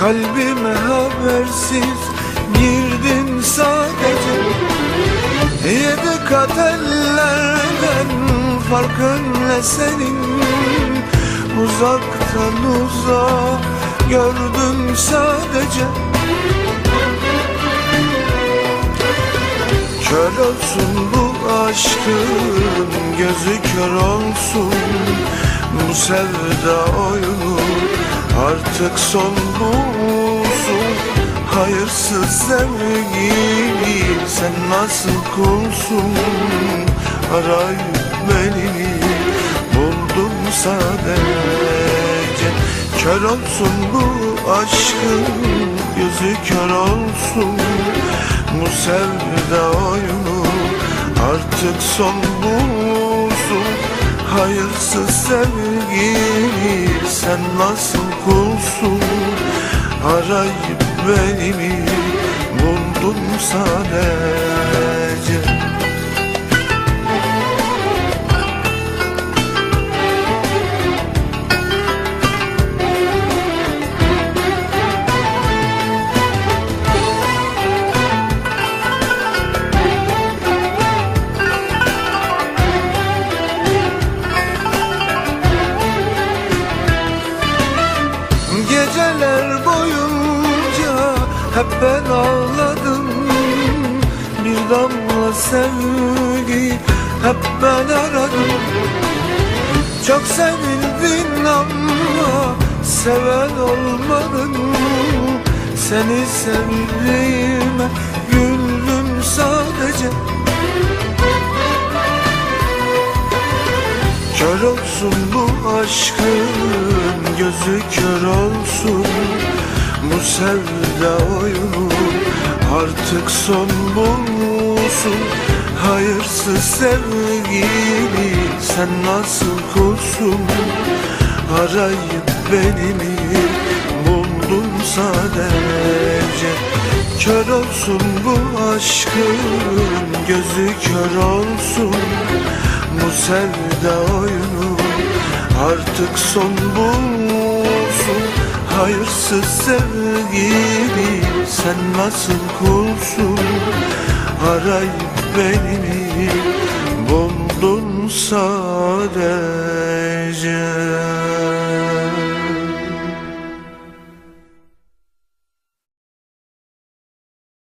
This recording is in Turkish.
Kalbime habersiz girdin sadece. Yedi kat ellerden farkın ne senin. Uzaktan uzağa gördün sadece. Kör olsun bu aşkın gözü kör olsun Bu sevda oyunu artık son bulsun. Hayırsız sevgili sen nasıl kulsun? Arayıp beni buldum sadece. Kör olsun bu aşkın gözü kör olsun. Bu sevda oyunu artık son bulsun Hayırsız sevgili sen nasıl kulsun? Arayıp beni mi buldun sadece hep ben ağladım. Bir damla sevgi hep ben aradım. Çok sevildin ama seven olmadın. Seni sevdiğime güldüm sadece. Kör olsun bu aşkın gözü kör olsun Bu sevda oyunu artık son bulsun Hayırsız sevgili sen nasıl kulsun Arayıp beni mi buldun sadece? Kör olsun bu aşkın gözü kör olsun. Bu sevda oyunu artık son bulsun Hayırsız sevgili sen nasıl kulsun Arayıp beni mi buldun sadece